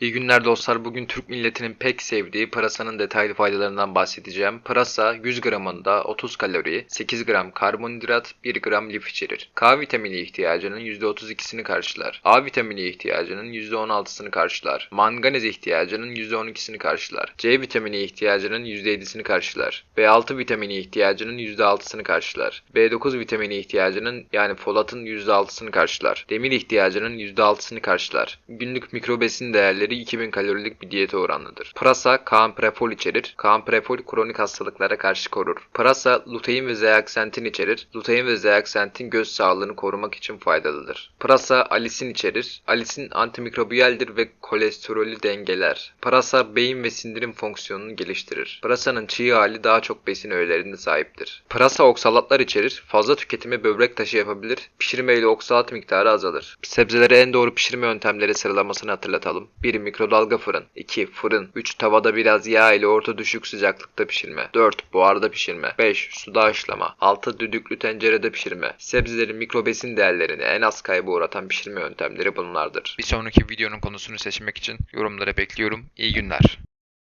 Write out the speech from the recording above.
İyi günler dostlar. Bugün Türk milletinin pek sevdiği pırasanın detaylı faydalarından bahsedeceğim. Pırasa 100 gramında 30 kalori, 8 gram karbonhidrat, 1 gram lif içerir. K vitamini ihtiyacının %32'sini karşılar. A vitamini ihtiyacının %16'sını karşılar. Manganez ihtiyacının %12'sini karşılar. C vitamini ihtiyacının %7'sini karşılar. B6 vitamini ihtiyacının %6'sını karşılar. B9 vitamini ihtiyacının yani folatın %6'sını karşılar. Demir ihtiyacının %6'sını karşılar. Günlük mikrobesin değerleri 2000 kalorilik bir diyete oranlıdır. Pırasa kaamprefol içerir. Kaamprefol kronik hastalıklara karşı korur. Pırasa lutein ve zeaksentin içerir. Lutein ve zeaksentin göz sağlığını korumak için faydalıdır. Pırasa alisin içerir. Alisin antimikrobiyaldir ve kolesterolü dengeler. Pırasa beyin ve sindirim fonksiyonunu geliştirir. Pırasanın çiğ hali daha çok besin öğelerine sahiptir. Pırasa oksalatlar içerir. Fazla tüketimi böbrek taşı yapabilir. Pişirmeyle oksalat miktarı azalır. Sebzeleri en doğru pişirme yöntemleri sıralamasını hatırlatalım. 1. Mikrodalga fırın. 2. Fırın. 3. Tavada biraz yağ ile orta düşük sıcaklıkta pişirme. 4. Buharda pişirme. 5. Suda haşlama. 6. Düdüklü tencerede pişirme. Sebzelerin mikrobesin değerlerini en az kaybı uğratan pişirme yöntemleri bunlardır. Bir sonraki videonun konusunu seçmek için yorumlara bekliyorum. İyi günler.